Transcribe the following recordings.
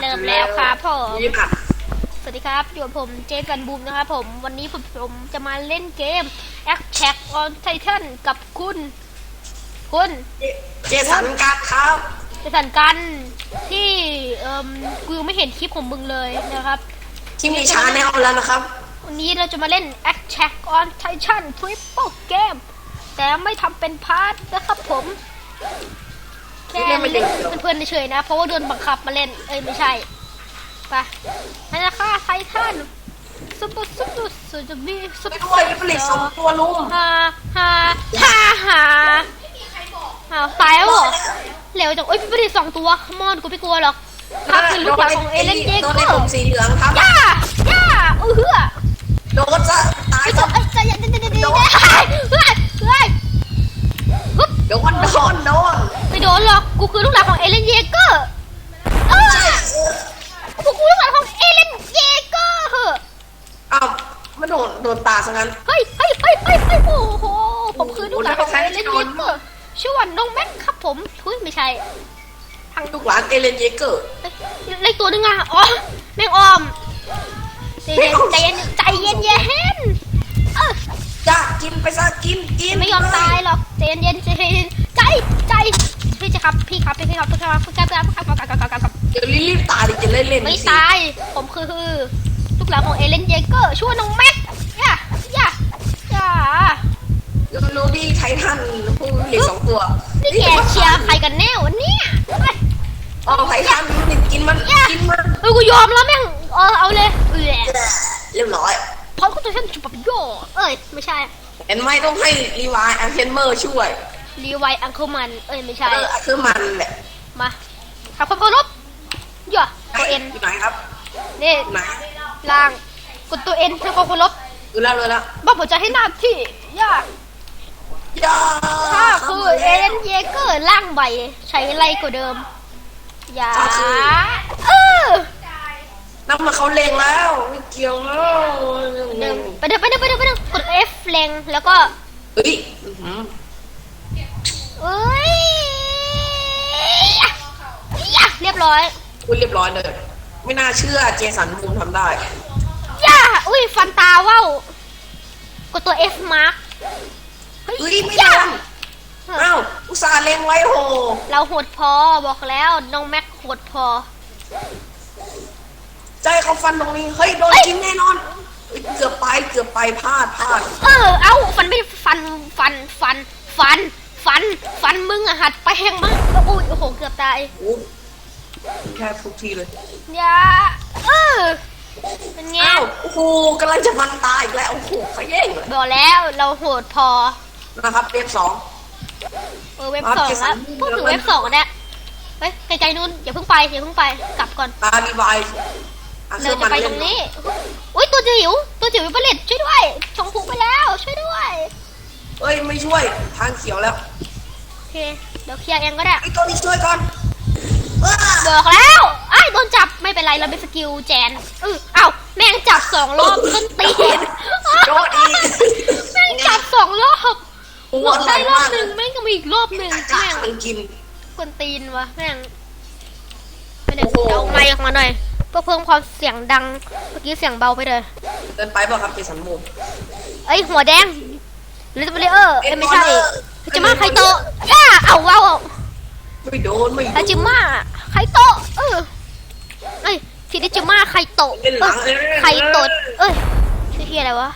เริ่มแล้วครับผมยี่ผัดสวัสดีครับอยู่กับผมเจสันบูมนะครับผม วันนี้ผมผมจะมาเล่นเกม a c t a c on Titan กับคุณ คุณเจสันการ์ดครับเจสันกันที่เอ่มกูยังไม่เห็นคลิปของมึงเลยนะครับที่มีชาแนลแล้วนะครับ วันนี้เราจะมาเล่น a c t a c on Titan Triple Game แต่ไม่ทำเป็นพาร์ทนะครับผม แค่เล่นเพื่อนๆเฉยๆนะ เพราะว่าโดนบังคับมาเล่น เอ้ยไม่ใช่ไปนั่นนะค่ะไททันซุปเปอร์ซุปเปอร์สุดมีซุปไม่เปอด้วยร์วิปริตสองตัวลุงฮ่าฮ่าฮ่าฮ่าฮ่าตายแล้วเหรอเร็วจังเอ้ยพี่ไม่ได้สองตัวมอนกูไม่กลัวหรอกครับเป็นลูกหลานของเอเลนเจโดเกนอในผมร์สีเหลืองครับย่าย่าเออเฮือโดนจะตายไอ้ซะตัวไอ้ใจเย็นเย็นเย็นเย็นเฮ้ยเฮ้ยฮึบ โดนโดนโดนไม่โดนหรอก กูคือลูกหลานของเอเลนเจเกอร์เออกูคือลูกหลานของเอเลนเจเกอร์เหอะอ้าวไม่โดนโดนตาซะงั้น เฮ้ยเฮ้ยเฮ้ยเฮ้ยเฮ้ยโอ้โห ผมคือลูกหลานของเอเลนเจเกอร์ชื่อว่าน้องแม็กครับผมทุยไม่ใช่ ทางลูกหลานเอเลนเยเกอร์เอ้ยเล็กตัวนึงอะ อ๋อ แมงออมใจเย็นใจเย็นใจเย็นเย็นเออ จ้ากินไปซะกินกินไม่ยอมตายหรอกใจเย็นเย็นใจเย็นใจใจพี่จะครับพี่ครับพี่ครับพี่ครับพี่ครับพี่ครับพี่ครับครับครับครับครับเดี๋ยวรีบตายดิจะเล่นเล่นไม่ตายผมคือลูกหลานของเอเลนเยเกอร์ชื่วน้องแม็กย่าย่าย่ารู้ดีไททันผู้วิปริตสองตัวนี่แกเชียร์ใครกันแน่วะเนี่ยอ๋อไททันกินมันกินมันเออกูยอมแล้วแม่งเออเอาเลยเรียบร้อย พราะกูตัวฉันจุบปับโยเอ้ยไม่ใช่เห็นไหมต้องให้รีวายแอนเทนเมอร์ช่วย รีไวอังเคิลมัน เอ้ยไม่ใช่ เออคือมันแหละมาขับความเคารพย่าตัวเอ็นอยู่ไหนครับนี่อยู่ไหนล่างกดตัวเอ็นเพื่อความเคารพอยู่แล้วเลยแล้วบ้าผมจะให้หน้าที่ย่าย่าถ้าคือเอเลนเยเกอร์ล่างใบ ใช้ไรกว่าเดิมอย่าเออ นั่นมาเขาเล็งแล้วไม่เกี่ยวแล้วเดิมไปเดิมไปเดิมไปเดิมไปเดิมกด F เล็งแล้วก็เฮ้ยอื้อหือเอ้ยย่าเรียบร้อยคุณเรียบร้อยเลย ไม่น่าเชื่อเจสันบูมทำได้ ย่าอุ้ยฟันตาว่าวกดตัว F mark เฮ้ยไม่โดนอ้าวอุตส่าห์เล็งไว้โห เราโหดพอบอกแล้วน้องแม็กโหดพอ ใจเขาฟันตรงนี้ เฮ้ยโดนกินแน่นอนเฮ้ยเกือบไปเกือบไปพลาดพลาดเออ เอ้าฟันไม่ฟันฟันฟันฟันฟันฟันมึงอะหัดไปแหงมั้งโอ้ยโอ้โหเกือบตายโอ้แค่ทุกทีเลยอย่าเออเป็นไงอ้าวโอ้โหกำลังจะมันตายอีกแล้วโอ้โหขย่งเลยบอกแล้วเราโหดพอนะครับเว็บสองเออเว็บสองแล้วพูดถึงเว็บสองเนี่ยเฮ้ยไกลๆนู้นอย่าเพิ่งไปอย่าเพิ่งไปกลับก่อนตาดีไว อะเราจะไปตรงนี้ อุ้ยตัวจิ๋ว ตัวจิ๋ววิปริตช่วยด้วยชงพูไปแล้ว ช่วยด้วย เอ้ยไม่ช่วยทางเขียวแล้วโอเค เดี๋ยวเคลียร์เองก็ได้ ไอ้ตัวนี้ช่วยก่อนว้าบอกแล้วไอ้ายโดนจับไม่เป็นไรเราเป็นสกิลแจนเออเอ้าแม่งจับสองรอบต้นตีนโดนอีก แม่งจับสองรอบโอ้หมดได้รอบหนึ่งอแม่งก็มีอีกรอบหนึ่งกาแม่งมันกิน กวนตีนวะแม่งไม่ได้โอ้โหเดาไมค์ออกมาหน่อย เพื่อเพิ่มความเสียงดังเมื่อกี้เสียงเบาไปเลยเดินไปเปล่าครับเจสันบูมเอ้ยหัวแดงลิตเบลเออร์เอ้ยไม่ใช่เอ็ดมอนเนอร์จิมาไคโตะย่าเอาว้าวไม่โดนไม่โดไอนจิมาไคโตะเออเอ้ยทีนี้จิมาไคโตะเป็นหเอลัองเอ้ยไคโตะเอ้ยชื่อเฮียอะไรวะ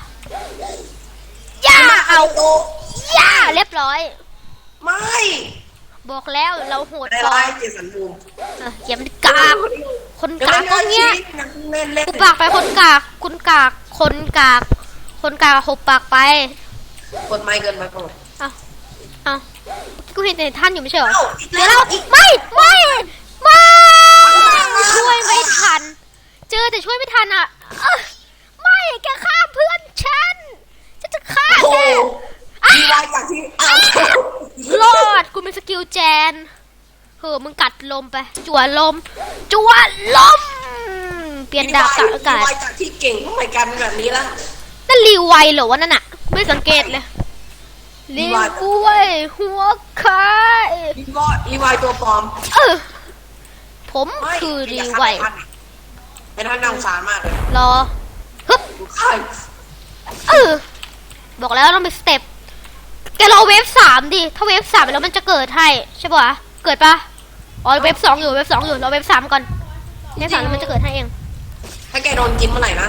ย่าเอาโตย่าเรียบร้อย ไม่บอกแล้วเราโหดได้พอร้ายเจสันบูมเอออย่ามันกาก คนกากก็เงี้ยเล่นเล่นกูปากไปคนกากคุณกาก คนกาก คนกากหบปากไปกดไม่เกินไปเปล่าเอาเอากูเห็นแต่ท่านอยู่ไม่ใช่เหรอเอ้าอีกเดี๋ยวแล้เราวอีกไม่ไม่ไม่มันมาแล้วช่วยไม่ทัน เจอแต่ช่วยไม่ทันอะเอ้อไม่แกฆ่าเพื่อนฉันฉันจะฆ่าโอ้โหแกดีวายจากที่อ้าวรอดกูเป็นสกิลแจน เฮ้อมึงกัดลมไป จั่วลม จั่วลม เปลี่ยนดาบกับอากาศดีวจากที่เก่งทำไมกันแบบนี้ล่ะนั่นรีไวเหรอวะนั่นน่ะไม่สังเกตเลยรีรีไวไวหัวคายรีวายรีวายตัวปลอม เออ ผมคือรีอย่าไวฆ่าไอ้ท่านนางสารมากเลยรอฮึบเออบอกแล้วต้องเป็นสเต็ปแกรอเวฟสามดิ ถ้าเวฟสามแล้วมันจะเกิดให้ ใช่ปะเกิดปะ อ๋อเวฟสองอยู่เวฟสองอยู่รอเวฟสามก่อนเวฟสามแล้วมันจะเกิดให้เอง ถ้าแกโดนกินเมื่อไหร่นะ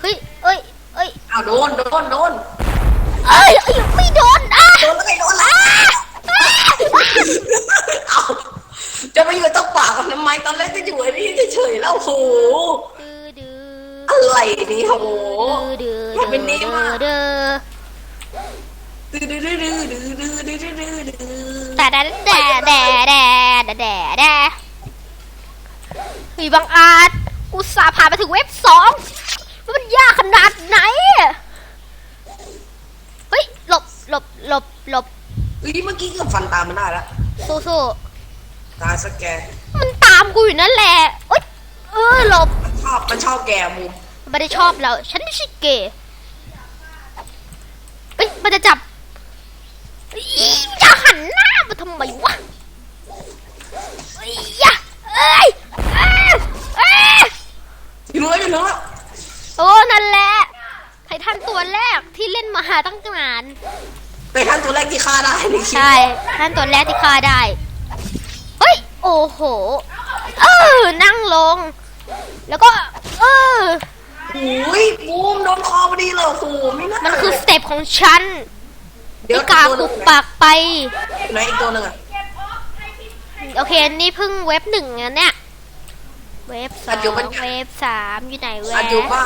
เฮ้ยเอ้ยเอ้ยอ้าวโดนโดนโดนเอ้ยเอ้ยไม่โดนอะโดนแล้วไงโดนแล้วเอาจะไปอยู่ต้องปากกันทำไมตอนแรกก็อยู่ไอ้นี่เฉยๆแล้วโอ้โหดื้อดื้ออะไรนี่โอ้โหดื้อทำเป็นนิ่มอะดื้อดื้อดื้อ ดื้อดื้อดื้อดื้อดื้อดื้อดื้อดื้อแต่แต่แต่แต่แต่แต่แต่แต่มีบางอาจอุตส่าห์ผ่านมาถึงเว็บสองมันยากขนาดไหน เฮ้ย หลบหลบหลบหลบเฮ้ยเมื่อกี้เกือบฟันตามมันได้แล้วสู้สู้ตายสแกนมันตามกูอยู่นั่นแหละเอ้ยเออหลบมันชอบมันชอบแกมุมมันไม่ได้ชอบเราฉันไม่ใช่เกย์เอ้ยมันจะจับ อีจะหันหน้ามาทำไมวะเอ้ยยะเอ้ยเอ้ยเอ้ยอยู่แล้วอยู่แล้วโอ้นั่นแหละไททันตัวแรกที่เล่นมาหาตั้งนานในท่านตัวแรกที่ฆ่าได้ในคลิปใช่ท่านตัวแรกที่ฆ่าได้เฮ้ยโอ้โหเออนั่งลง แล้วก็ เออ โอ้ยบูมโดนคอพอดีเลยโอ้โหไม่น่ามันคือสเต็ปของฉัน เดี๋ยวไอ้กาตัวหปุนึ่กงปากไป ไหนอีกตัวหนึ่งอะโอเค นี่เพิ่งเว็บหนึ่งนะเนี่ย เว็บสองเว็บสามอยู่ไหนเว็อัดอยู่บเปล่า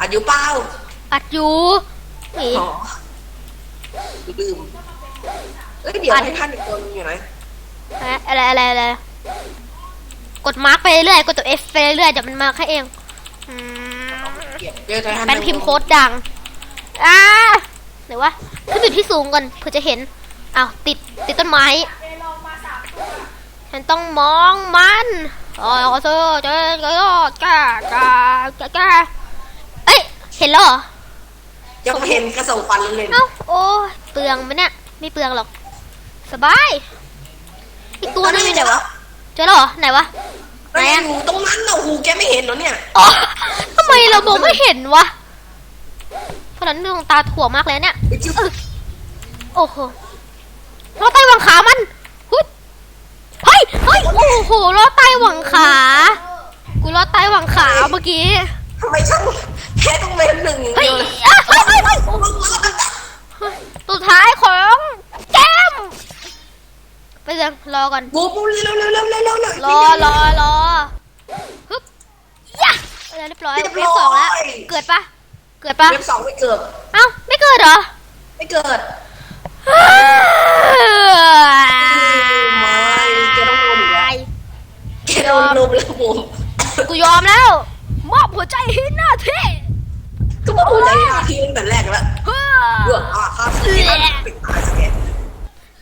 อัดอยู่เปล่าอัดอยู่นี่ อ๋อลืมเอ้ยเดี๋ยวให้ท่านอีกตัวหนึงอยู่ไหนฮะอะไรอะไรอะไรกดมาร์กไปเรื่อยๆกดตัว F ไปเรื่อยๆเดี๋ยวมันมาแค่เองอืมเดี๋ยวเดี๋ยวให้ท่านเป็นพิมพ์โค้ดดังอ่า ไหนวะขึ้นอยู่ที่สูงก่อนเพื่อจะเห็นอ้าวติดติดต้นไม้ฉันต้องมองมันอ๋อเธอเจอก็กล้ากล้ากล้ากล้าเอ้ยเห็นแล้วเหรอยังไม่เห็นกระส่งฟันเลยเอ้าโอ้ยเปลืองไหมเนี่ยไม่เปลืองหรอก สบายอีกตัวนึงอยู่ไหนวะเจอแล้วเหรอไหนวะไหนไหนอะอยู่ตรงนั้นน่ะโอ้โหแกไม่เห็นเหรอเนี่ยอ๋อทำไมเรามองไม่เห็นวะ เพราะนั้นดวงตาถ่วงมากเลยเนี่ยไอ้จิ๊บเออโอ้โหล้อใต้หวังขามันฮึดเฮ้ยเฮ้ยโอ้โหล้อใต้หวังขา กูล้อใต้หวังขาเมื่อกี้ทำไมช่างแค่ต้องเว้นหนึ่งอย่างเฮ้ยเดียวเลยอะเฮ้ยเฮ้ยเฮ้ยโอ้โหมาตั้งแต่ตัวท้ายของแก้มไปเดี๋ยวรอก่อนบูมบูมเร็วเร็วเร็วเร็วเร็วเร็วรอรอรอฮึบยะเออเรียบร้อยเว็บสองแล้ว เกิดปะ เกิดปะเว็บสองไม่เกิด เอ้าไม่เกิดเหรอไม่เกิดไม่แกต้องโดนอีกแล้วแกโดนลุมแล้วบูมกูยอมแล้ว มอบหัวใจให้หน้าเท่ก็บอกว่าใจหน้าที่ตั้งแต่แรกแล้วเฮ้เบื่ออะครับสแกนปิดตายสแกน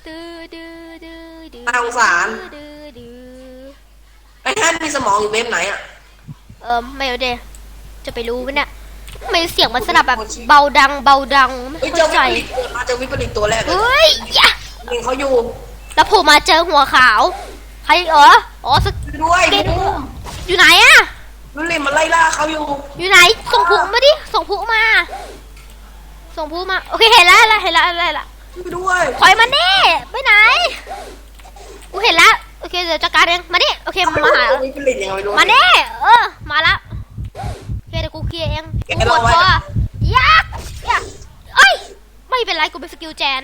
ดื้อดื้อดื้อดื้อน่าสงสาร ดื้อดื้อไอ้ท่านมีสมองอยู่เว็บไหนอะ เออไม่เอาเดจะไปรู้ไหมเนี่ย ทำไมเสียงมันสลับแบบเบาดัง เบาดังไม่เฮ้ยเจเข้าอใจวิปริตเกิดมาเจอวิปริตตัวแรกเลยเฮ้ยยะนี่เขาอยู่แล้วโผล่มาเจอหัวขาวใครเอออ๋อสด้วยเด็กบูมอยู่ไหนอะวิปริตมันไล่ล่าเขาอยู่อยู่ไหนส่งผู้มาดิส่งผู้มา ส่งผู้มาโอเคเห็นแล้วเห็นแล้วเห็นแล้วเห็นแล้วช่วยด้วยถอยมานี่ไปไหนกูเห็นแล้วโอเคเดี๋ยวจัดการเองมานี่โอเคมาหาแล้ววิปริตยังไงไม่รู้มานี่เออ มาแล้วโอเค เดี๋ยวกูเคลีย ร์เองแกกูรปอวดไว้ตัวยักยักเอ้ย ไม่เป็นไรกูเป็นสกิลแจน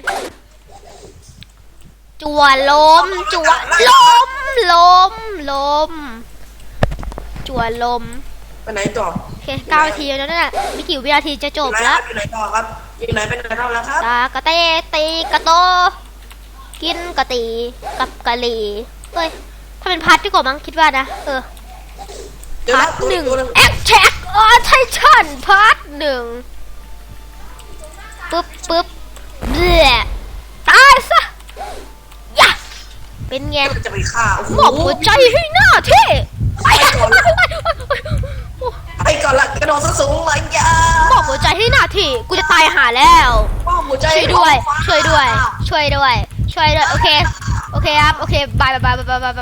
จั่วลม จั่วลมลมลม จั่วลมไปไหนต่อโอเคเก้านาทีแล้วนั่นแหละไม่กี่วินาทีจะจบอยู่ไหนแล้วอยู่ไหนต่อครับอยู่ไหนเป็นไหนต่อแล้วครับตากะเตตีกะโต กินกะตีกับกะหลีเอ้ยถ้าเป็นพัดดีกว่ามั้งคิดว่านะ เออ เดี๋ยวพานะร์ทตัวหนึ่งตัวหนึง Attack on Titan พาร์ทหนึ่งปึ๊บปึ๊บเบื่อตายซะยะเป็นไงจะไปฆ่าโอ้โหมอบหัวใจให้หน้าเท่ไอ้ไปก่อนละกระโดดสูงเลยยามอบหัวใจให้หน้าเท่กูจะตายหาแล้วมอบหัวใจช่วยด้วยให้ท้องฟ้าช่วยด้วย ช่วยด้วย ช่วยด้วย โอเค โอเคครับ โอเค บายบายบายบายบาย